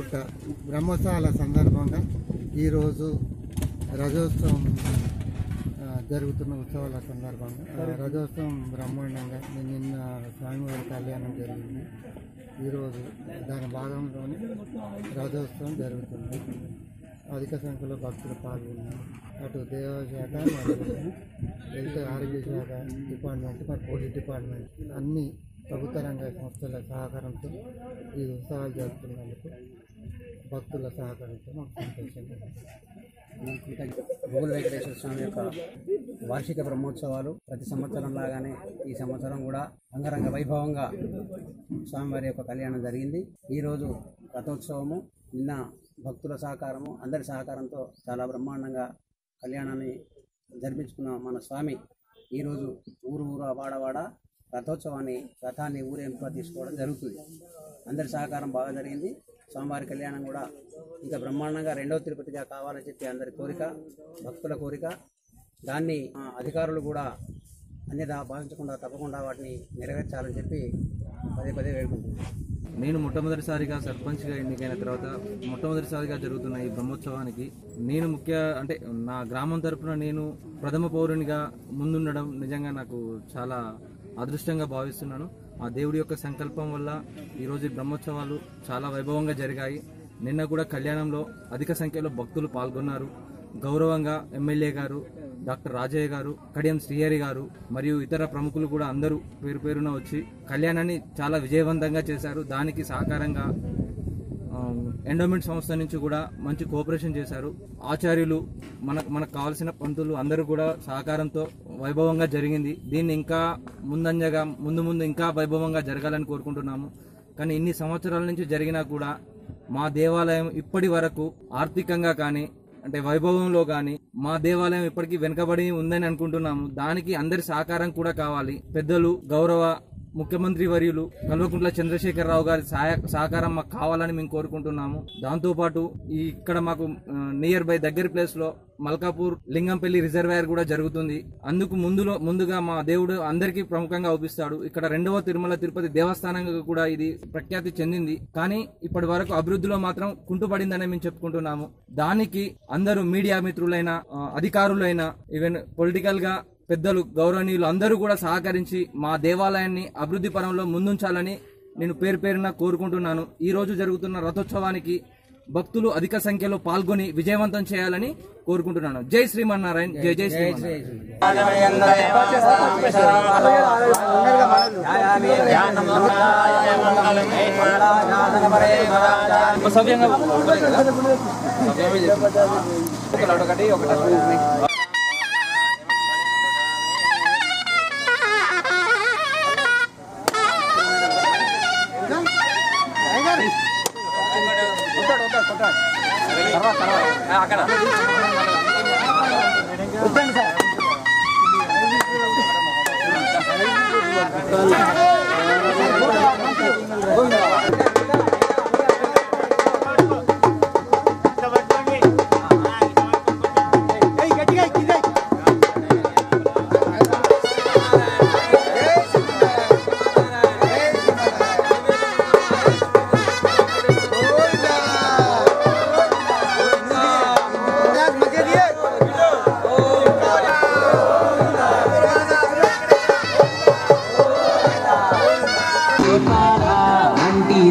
బ్రహ్మోత్సవాల సందర్భంగా ఈరోజు రజోత్సవం జరుగుతున్న ఉత్సవాల సందర్భంగా రజోత్సవం బ్రహ్మాండంగా నిన్న స్వామివారి కళ్యాణం జరిగింది. ఈరోజు దాని భాగంలోనే రథోత్సవం జరుగుతుంది. అధిక సంఖ్యలో భక్తులు పాల్గొన్నారు. అటు దేవశాఖ మరియు హెల్త్ ఆరోగ్య శాఖ డిపార్ట్మెంట్ మరి పోలీస్ డిపార్ట్మెంట్ అన్ని ప్రభుత్వ రంగ సంస్థల సహకారంతో ఈ ఉత్సవాలు జరుపుతున్నందుకు భక్తుల సహకారంతో మాకు సంతోషంగా భూగుల వెంకటేశ్వర స్వామి యొక్క వార్షిక బ్రహ్మోత్సవాలు ప్రతి సంవత్సరం లాగానే ఈ సంవత్సరం కూడా అంగరంగ వైభవంగా స్వామివారి యొక్క కళ్యాణం జరిగింది. ఈరోజు రథోత్సవము నిన్న భక్తుల సహకారము అందరి సహకారంతో చాలా బ్రహ్మాండంగా కళ్యాణాన్ని జరిపించుకున్న మన స్వామి ఈరోజు ఊరు ఊరు వాడవాడ రథోత్సవాన్ని రథాన్ని ఊరేంపుగా తీసుకోవడం జరుగుతుంది. అందరి సహకారం బాగా జరిగింది. స్వామివారి కళ్యాణం కూడా ఇంకా బ్రహ్మాండంగా రెండవ తిరుపతిగా కావాలని చెప్పి అందరి కోరిక భక్తుల కోరిక. దాన్ని అధికారులు కూడా అన్యదా భావించకుండా తప్పకుండా వాటిని నెరవేర్చాలని చెప్పి పదే పదే వేడుకుంటున్నాను నేను మొట్టమొదటిసారిగా సర్పంచ్గా ఎన్నికైన తర్వాత మొట్టమొదటిసారిగా జరుగుతున్న ఈ బ్రహ్మోత్సవానికి నేను ముఖ్య అంటే నా గ్రామం తరపున నేను ప్రథమ పౌరునిగా ముందుండడం నిజంగా నాకు చాలా అదృష్టంగా భావిస్తున్నాను. ఆ దేవుడి యొక్క సంకల్పం వల్ల ఈరోజు బ్రహ్మోత్సవాలు చాలా వైభవంగా జరిగాయి. నిన్న కూడా కళ్యాణంలో అధిక సంఖ్యలో భక్తులు పాల్గొన్నారు. గౌరవంగా ఎమ్మెల్యే గారు డాక్టర్ రాజయ్య గారు కడియం శ్రీహరి గారు మరియు ఇతర ప్రముఖులు కూడా అందరూ పేరు పేరున వచ్చి కళ్యాణాన్ని చాలా విజయవంతంగా చేశారు. దానికి సహకారంగా ఎండోమెంట్ సంస్థ నుంచి కూడా మంచి కోఆపరేషన్ చేశారు. ఆచార్యులు మనకు మనకు కావాల్సిన పంతులు అందరూ కూడా సహకారంతో వైభవంగా జరిగింది. దీన్ని ఇంకా ముందంజగా ముందు ముందు ఇంకా వైభవంగా జరగాలని కోరుకుంటున్నాము. కానీ ఇన్ని సంవత్సరాల నుంచి జరిగినా కూడా మా దేవాలయం ఇప్పటి వరకు ఆర్థికంగా కానీ అంటే వైభవంలో కానీ మా దేవాలయం ఇప్పటికీ వెనుకబడి ఉందని అనుకుంటున్నాము. దానికి అందరి సహకారం కూడా కావాలి. పెద్దలు గౌరవ ముఖ్యమంత్రి వర్యులు కల్వకుంట్ల చంద్రశేఖరరావు గారి సహాయ సహకారం మాకు కావాలని మేము కోరుకుంటున్నాము. దాంతోపాటు ఈ ఇక్కడ మాకు నియర్ బై దగ్గర ప్లేస్లో మల్కాపూర్ లింగంపల్లి రిజర్వాయర్ కూడా జరుగుతుంది. అందుకు ముందులో ముందుగా మా దేవుడు అందరికీ ప్రముఖంగా అవుపిస్తాడు ఇక్కడ రెండవ తిరుమల తిరుపతి దేవస్థానంగా కూడా ఇది ప్రఖ్యాతి చెందింది. కానీ ఇప్పటి వరకు అభివృద్ధిలో మాత్రం కుంటుపడిందని మేము చెప్పుకుంటున్నాము. దానికి అందరూ మీడియా మిత్రులైన అధికారులైనా అధికారులైన ఈవెన్ పొలిటికల్గా పెద్దలు గౌరవనీయులు అందరూ కూడా సహకరించి మా దేవాలయాన్ని అభివృద్ధి పరంలో ముందుంచాలని నేను పేరు పేరున కోరుకుంటున్నాను ఈ రోజు జరుగుతున్న రథోత్సవానికి భక్తులు అధిక సంఖ్యలో పాల్గొని విజయవంతం చేయాలని కోరుకుంటున్నాను జై శ్రీమన్నారాయణ జై జై Shri contrario, contrario. Arrastra, ah, acá.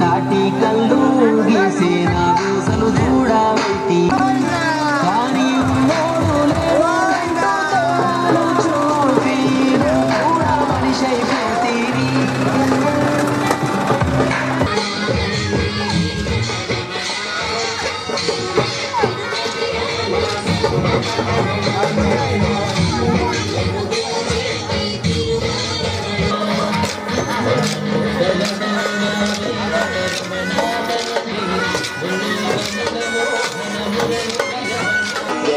తాటి కళ్ళు గీసిన పూసలు చూడబట్టి